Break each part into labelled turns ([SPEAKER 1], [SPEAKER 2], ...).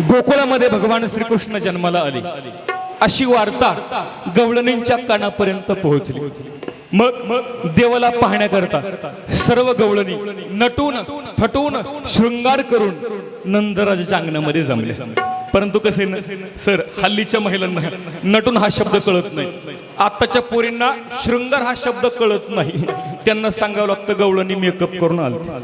[SPEAKER 1] गोकुळामध्ये भगवान श्रीकृष्ण जन्माला आले. अशी वार्ता गवळणींच्या कानापर्यंत पोहोचली. मग मग देवाला पाहण्याकरता सर्व गवळणी नटून थटून शृंगार करून नंदराजाच्या अंगणामध्ये जमले. परंतु कसे न सर हल्लीच्या महिलांना नटून हा शब्द कळत नाही. आताच्या पोरींना शृंगार हा शब्द कळत नाही. त्यांना सांगावं लागतं गवळणी मेकअप करून आलं.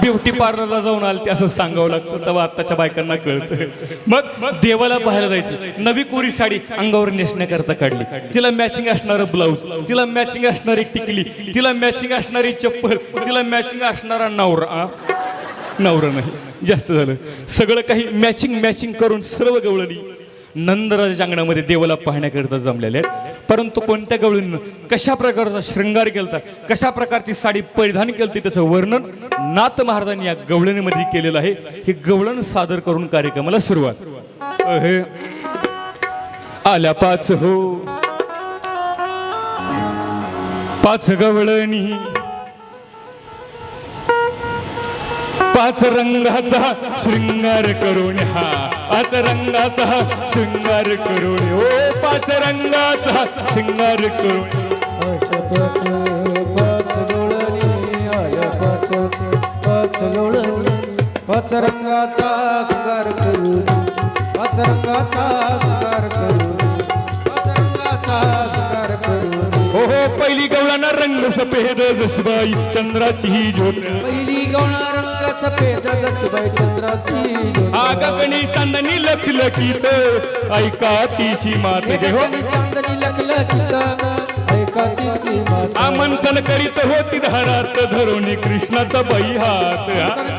[SPEAKER 1] ब्युटी पार्लरला जाऊन आले ते असं सांगावं लागतं तेव्हा आत्ताच्या बायकांना कळतं. मग मग देवाला पाहायला जायचं. नवी कोरी साडी अंगावर नेसण्याकरता काढली. तिला मॅचिंग असणारं ब्लाऊज तिला मॅचिंग असणारी टिकली तिला मॅचिंग असणारी चप्पल तिला मॅचिंग असणारा नवरा. नवरा नाही. जास्त झालं. सगळं काही मॅचिंग मॅचिंग करून सर्व गवळली नंदराजाच्या अंगणामध्ये देवाला पाहण्याकरिता जमलेले आहेत. परंतु कोणत्या गवळीनं कशा प्रकारचा शृंगार केलता कशा प्रकारची साडी परिधान केलती त्याचं वर्णन नाथ महाराजांनी या गवळणीमध्ये केलेलं आहे. हे गवळण सादर करून कार्यक्रमाला सुरुवात. अहे, आल्या पाच हो. पाच गवळणी. पाच रंगाचा शृंगार करून हा. पाच रंगाचा शृंगार करून ओ पाच रंगाचा शृंगार करून.
[SPEAKER 2] पाच पाच पाच आया पाच पाच पाच रंगाचा शृंगार पाच रंगाचा
[SPEAKER 1] सफेद जसबाई चंद्राची ही ज्योत.
[SPEAKER 2] पहिली गवळा रंग सफेद जसबाई चंद्राची ज्योत.
[SPEAKER 1] आगगणी चांदणी लखलखीत ऐका तिची मात गे हो
[SPEAKER 2] चांदणी लखलखीत ऐका तिची माता.
[SPEAKER 1] आमंथन करीत होती धारात धरून कृष्णाचा बाई हात.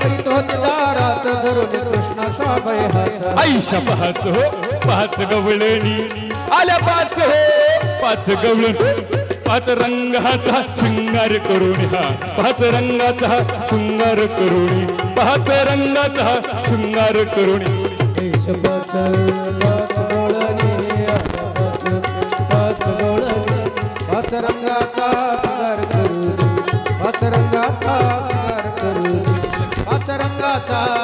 [SPEAKER 2] करीत होते दारात धरून कृष्णाचा बाई हात.
[SPEAKER 1] आईशा पाच हो पाच गवळणी. आल्या पाच हो पाच गवळण. पाच रंगाचा शृंगार करून हा पाच रंगाचा शृंगार करून पाच रंगाचा शृंगार करून
[SPEAKER 2] पाच रंगाचा शृंगार पाच रंगाचा शृंगार पाच रंगाचा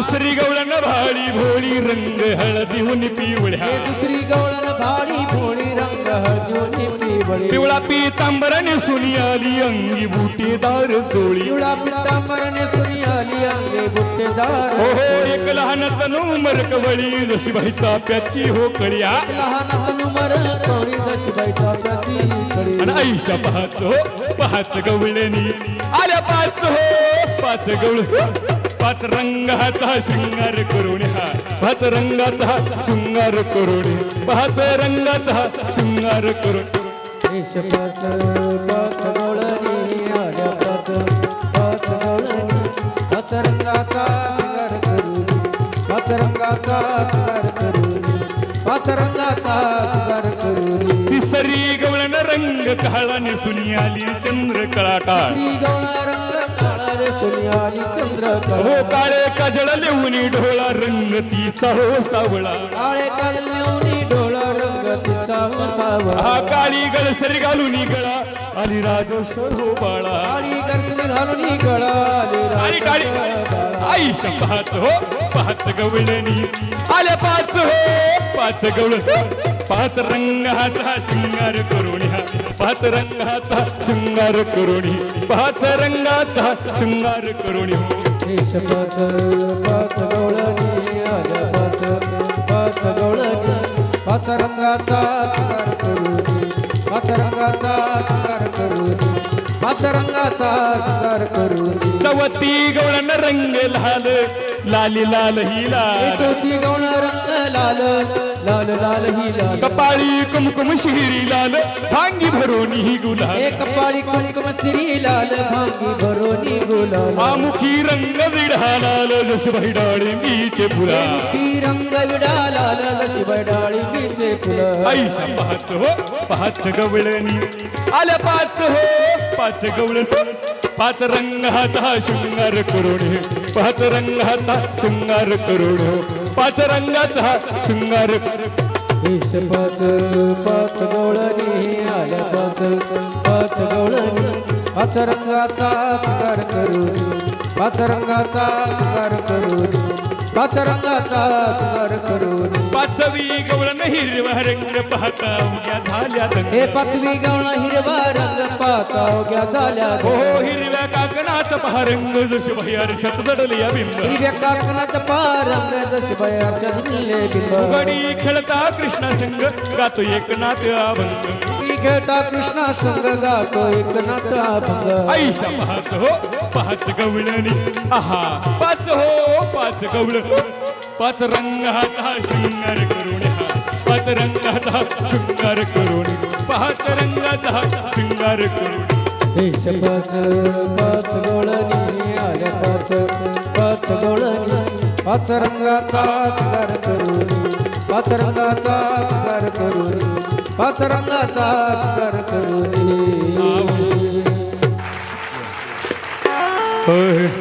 [SPEAKER 1] दुसरी गवळण भाळी भोळी रंग हळदीहून पिवळ्या.
[SPEAKER 2] दुसरी गवळण भाडी भोळी रंग हळदोनी पिवळी.
[SPEAKER 1] पिवळा पितांबराने सुनी आली अंगी बुटीदार चोळी.
[SPEAKER 2] पिवळा पितांबरने सुनी आली अंगे बुट्टेदार
[SPEAKER 1] हो हो एक लहान तनू मरकवळी जशी बाई चाप्याची हो कळ्या.
[SPEAKER 2] लहान हनुमर कोणी जशी बाई चाप्याची
[SPEAKER 1] आणि आईशा पाच हो पाच गवळणी. आल्या पाच हो पाच गवळ पाच रंगाचा शृंगार करून हा. पाच रंगाचा शृंगार करून पाच रंगाचा शृंगार करून.
[SPEAKER 2] देश पाच पाच गवळणी आल्या पाच पाच गवळणी पाच रंगाचा शृंगार करू पाच रंगाचा शृंगार पाच रंगाचा शृंगार
[SPEAKER 1] तिसरी गवळण रंग काळा सुनी आली चंद्र
[SPEAKER 2] कळाटा गवळा रंग रे सोनी आली चंद्र
[SPEAKER 1] हो काळे काजळ लिहून ढोळा रंग तिचा हो सावळा.
[SPEAKER 2] काळे कालनेवनी डोळा रंग तिचा सावळा
[SPEAKER 1] हा काळी गळसरी घालून गळा आली राज हो बाळा.
[SPEAKER 2] काळी घालून गळा आले
[SPEAKER 1] आणि काळी आई पाच हो पाच गवळणी. आल्या पाच हो पाच गवळ पाच रंगाचा शृंगार करून हा पाच रंगाचा शृंगार करून पाच रंगाचा शृंगार हो
[SPEAKER 2] देश पाच पाच गवळणी आल्या पाच. पाच गवळणी. पाच रंगाचा शृंगार करू पाच रंगाचा शृंगार करू पाच रंगाचा शृंगार करू
[SPEAKER 1] चवती गवळण रंग लाल लाली लाल ही लाल.
[SPEAKER 2] चौथी गवळ रंग लाल. लाल लाल ही लाल.
[SPEAKER 1] कपाळी कुमकुम शिरी लाल भांगी भरून ही गुलाल.
[SPEAKER 2] एक पाळी कुंकुम श्री लाल भांगी भरोनी गुलाल.
[SPEAKER 1] आमुखी रंग विढा लाल जस डाळी मीचे फुला.
[SPEAKER 2] ही रंग विडा लाल जशी बैडाळी बीचे फुलं
[SPEAKER 1] आईशा पाच हो पाच गवळणी. आल्या पाच हो पाच गवळण. पाच रंगाचा शृंगार करून पाच रंगाचा शृंगार करून पाच रंगाचा शृंगार.
[SPEAKER 2] देश पाच पाच गवळणी आया पाच पाच गवळणी पाच रंगाचा शृंगार करू पाच रंगाचा कार करू पाच रंगाचा शृंगार करू
[SPEAKER 1] पाचवी गवळण हिरवा रंग पाहता उद्या झाल्या.
[SPEAKER 2] हे पाचवी गवळ हिरवा रंग पाहता उग्या झाल्या
[SPEAKER 1] हो हिरव्या काकणाचा पहा रंग जशी भैयारशात जडली या बिंब.
[SPEAKER 2] हिरव्या काकणाचा पारंग जसे बयाच्या झुलले बिंब.
[SPEAKER 1] गडी खेळता कृष्णा संग गातो एकनाथ अभंग.
[SPEAKER 2] ती खेळता कृष्णा संग गातो एक नाथ अभंग.
[SPEAKER 1] आईशा पाहत हो पाच गवळणी. आहा पाच हो पाच गवळ. पाच रंगाचा शृंगार करून पाच रंगाचा शृंगार करून. पाच रंगाचा शृंगार करून.
[SPEAKER 2] देश पाच पाच गोळणी आल्या पाच. पाच गोळणी पाच रंगाचा शृंगार करून. पाच रंगाचा शृंगार करून. पाच रंगाचा शृंगार करून.
[SPEAKER 1] होय.